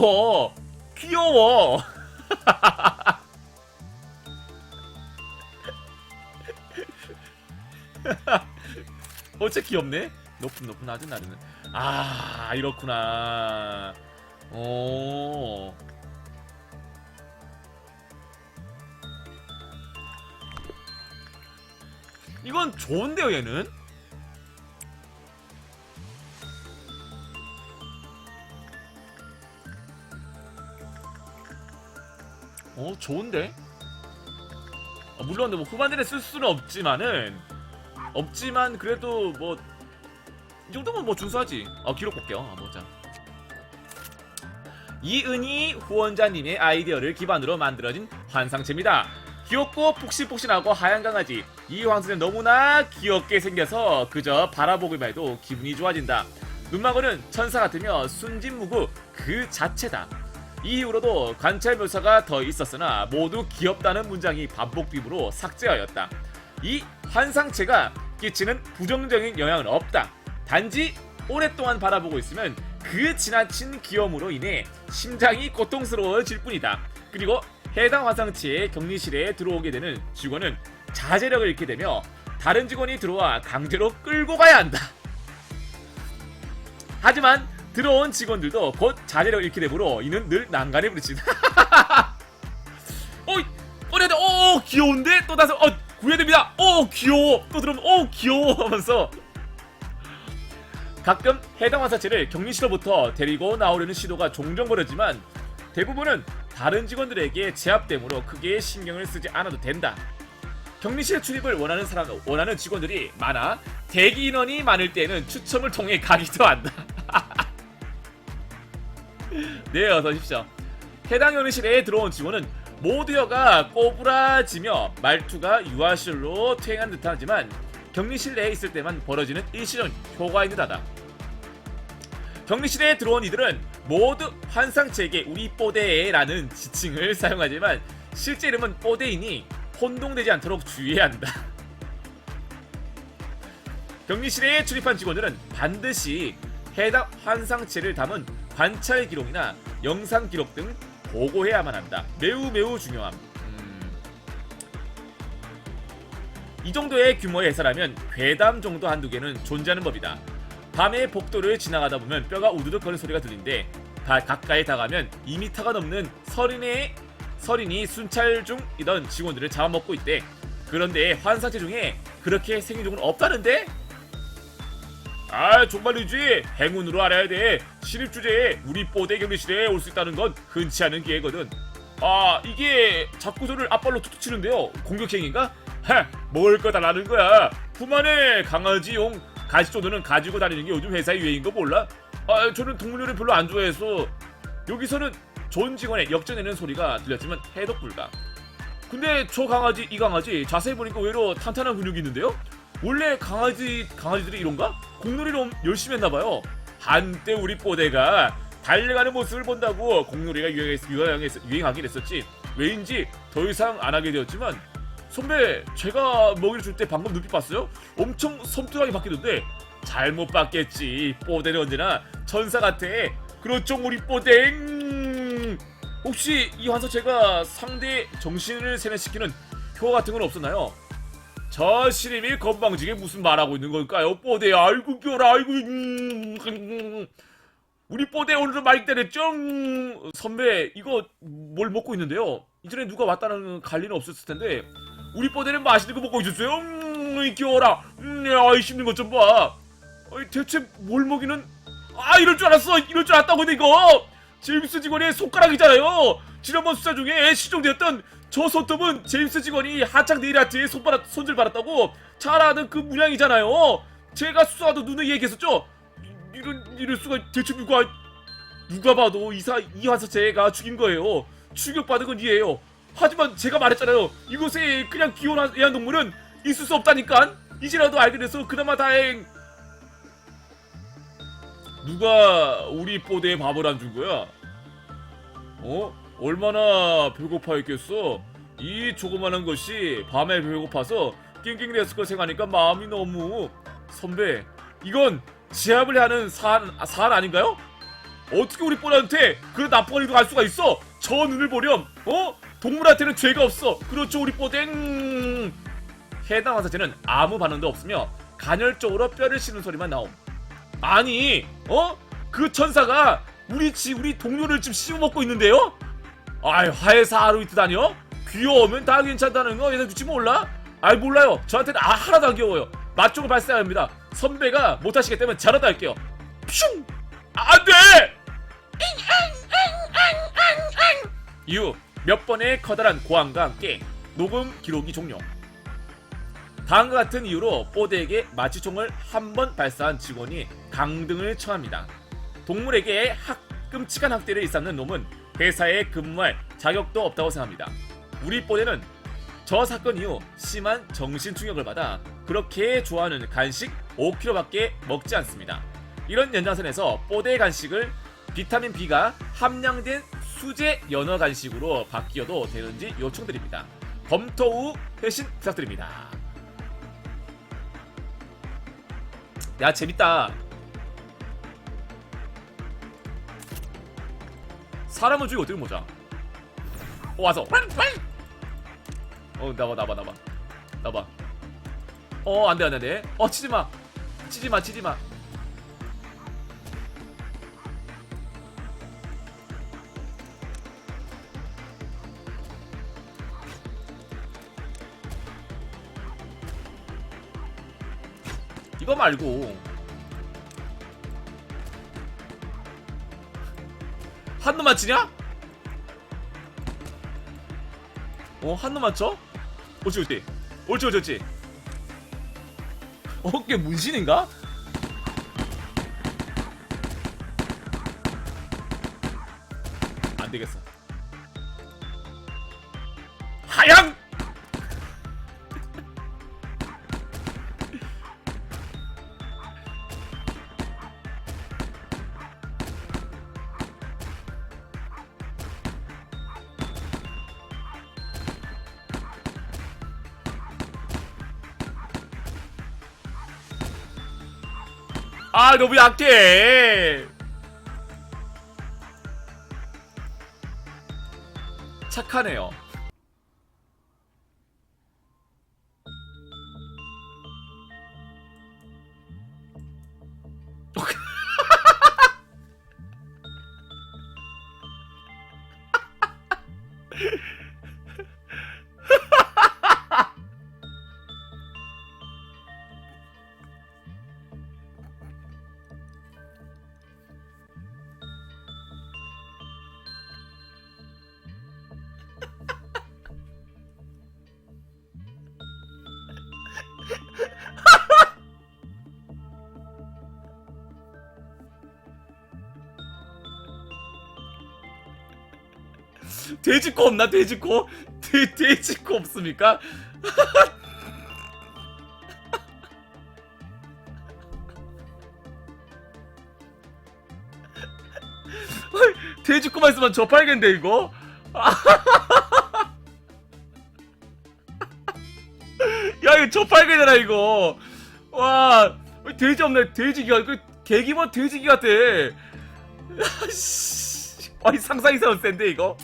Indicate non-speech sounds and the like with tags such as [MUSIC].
어, 귀여워. [LAUGHS] 어 째 귀엽네. 높은 높은 낮은 낮은. 아 이렇구나. 오. 이건 좋은데요 얘는. 어 좋은데? 아, 물론 뭐 후반전에 쓸 수는 없지만은 없지만 그래도 뭐 이 정도면 뭐 준수하지. 어 기록 볼게요. 아, 보자. 이은희 후원자님의 아이디어를 기반으로 만들어진 환상체입니다. 귀엽고 푹신푹신하고 하얀 강아지. 이 황소는 너무나 귀엽게 생겨서 그저 바라보기만 해도 기분이 좋아진다. 눈망울은 천사 같으며 순진무구 그 자체다. 이 이후로도 관찰 묘사가 더 있었으나 모두 귀엽다는 문장이 반복빔으로 삭제하였다. 이 환상체가 끼치는 부정적인 영향은 없다. 단지 오랫동안 바라보고 있으면 그 지나친 귀여움으로 인해 심장이 고통스러워질 뿐이다. 그리고 해당 화상체의 격리실에 들어오게 되는 직원은 자제력을 잃게 되며 다른 직원이 들어와 강제로 끌고 가야 한다. 하지만 들어온 직원들도 곧 자제력을 잃게 되므로 이는 늘 난간에 부딪힌다. [LAUGHS] 어이, 어려야 돼. 오, 귀여운데 또 다시 어 구해야 됩니다. 오, 귀여워. 또 들어오면 오, 귀여워 하면서 가끔 해당 화사체를 격리실로부터 데리고 나오려는 시도가 종종 벌어지만 대부분은 다른 직원들에게 제압되므로 크게 신경을 쓰지 않아도 된다. 격리실 출입을 원하는 사람, 원하는 직원들이 많아 대기 인원이 많을 때는 추첨을 통해 가기도 한다. [LAUGHS] 네, 어서 오십시오. 해당 격리실에 들어온 직원은 모두여가 꼬부라지며 말투가 유아실로 퇴행한 듯하지만 격리실 내에 있을 때만 벌어지는 일시적 효과 있는 하다. 격리실에 들어온 이들은 모두 환상체에게 우리 뽀대라는 지칭을 사용하지만 실제 이름은 뽀대이니 혼동되지 않도록 주의해야 한다. 격리실에 출입한 직원들은 반드시 해당 환상체를 담은 관찰 기록이나 영상 기록 등 보고해야만 한다. 매우 매우 중요함. 음. 이 정도의 규모의 해설하면 괴담 정도 한두 개는 존재하는 법이다. 밤에 복도를 지나가다 보면 뼈가 우두둑 거리는 소리가 들린데 가, 가까이 다가면 2미터가 넘는 서린의 서린이 순찰 중이던 직원들을 잡아먹고 있대. 그런데 환상체 중에 그렇게 생긴 종은 없다는데? 아 정말이지 행운으로 알아야 돼 신입 주제에 우리 뽀대 격리실에 올 수 있다는 건 흔치 않은 기회거든 아 이게 자꾸 저를 앞발로 툭툭 치는데요 공격행위인가? 하 먹을 거다 라는 거야 부만의 강아지용 가시조드는 가지고 다니는 게 요즘 회사의 유행인 거 몰라? 아 저는 동물요리 별로 안 좋아해서 여기서는 존 직원의 역전내는 소리가 들렸지만 해독 불가 근데 저 강아지 이 강아지 자세히 보니까 의외로 탄탄한 근육이 있는데요? 원래 강아지 강아지들이 이런가? 공놀이를 엄- 열심히 했나봐요. 한때 우리 뽀대가 달려가는 모습을 본다고 공놀이가 유행했, 유행했, 유행하긴 했었지. 왜인지 더 이상 안 하게 되었지만 선배 제가 먹이를 줄 때 방금 눈빛 봤어요? 엄청 섬뜩하게 바뀌던데 잘못 봤겠지. 뽀대는 언제나 천사 같아. 그렇죠 우리. 음. 혹시 이 환사체가 상대 정신을 세뇌시키는 효과 같은 건 없었나요? 저 신임이 건방지게 무슨 말하고 있는 걸까요? 뽀대 아이고 겨라 아이고 음. 우리 뽀대 오늘은 많이 때렸죠? 음. 선배 이거 뭘 먹고 있는데요? 이전에 누가 왔다는 관리는 없었을 텐데 우리 뽀대는 맛있는 거 먹고 있었어요? 음, 겨라 음, 아이 씹는 것좀 봐. 아이, 대체 뭘 먹이는? 아 이럴 줄 알았어 이럴 줄 알았다고 근데 이거 제임스 직원의 손가락이잖아요. 지난번 수사 중에 시종되었던 저 손톱은 제임스 직원이 하창 네일 아트에 손바닥 손질 받았다고 잘하는 그 문양이잖아요. 제가 수사도 눈에 얘기했었죠. 이- 이런 이럴 수가 대체 누가 누가 봐도 이사 이화사체가 죽인 거예요. 충격받은 건 이해해요. 하지만 제가 말했잖아요. 이곳에 그냥 귀여운 애완동물은 있을 수 없다니까. 이제라도 알게 돼서 그나마 다행. 누가 우리 뽀대에 밥을 안 준 거야? 어? 얼마나 배고파했겠어? 이 조그만한 것이 밤에 배고파서 낑낑댔을 걸 생각하니까 마음이 너무 선배 이건 제압을 하는 사안, 아, 사안 아닌가요? 어떻게 우리 뽀대한테 그런 나쁜 일도 갈 수가 있어? 저 눈을 보렴. 어? 동물한테는 죄가 없어. 그렇죠 우리. 음. 해당 화사체는 아무 반응도 없으며 간헐적으로 뼈를 씹는 소리만 나옴. 아니, 어? 그 천사가 우리 지 우리 동료를 지금 씹어 먹고 있는데요? 아이 화해사 하루 이틀 다녀? 귀여우면 다 괜찮다는 거 얘들 주지 몰라? 아이 몰라요. 저한테는 아 하나도 안 귀여워요. 맛종을 발사해야 합니다. 선배가 못하시기 때문에 잘하다 할게요. 슝! 아, 안 돼! 이후 몇 번의 커다란 고함과 함께 녹음 기록이 종료. 다음과 같은 이유로 뽀대에게 마취총을 한 번 발사한 직원이 강등을 처합니다. 동물에게 학, 끔찍한 학대를 일삼는 놈은 회사에 근무할 자격도 없다고 생각합니다. 우리 뽀대는 저 사건 이후 심한 정신 충격을 받아 그렇게 좋아하는 간식 5kg밖에 먹지 않습니다. 이런 연장선에서 뽀대 간식을 비타민 B가 함량된 수제 연어 간식으로 바뀌어도 되는지 요청드립니다. 검토 후 회신 부탁드립니다. 야 재밌다. 사람을 죽이고 어떻게 보자. 어 와서. 어 나봐 나봐 나봐 나봐. 어 안돼 안돼 안돼. 어 치지 마. 치지 마 치지 마. 이거 말고 한놈 맞히냐? 어 한놈 맞춰? 옳지 옳지 옳지 옳지 옳지 어깨 문신인가? 안 되겠어 아 너무 약해. 착하네요 [LAUGHS] 돼지코 없나 돼지코? 돼, 돼지코 없습니까? 돼지코만 있으면 저 팔겠는데 이거? 야 이거 저 팔겠잖아 이거. 와 돼지 없네 돼지기가 그 개기만 돼지기 같아. 아니 상상 이상은 센데 이거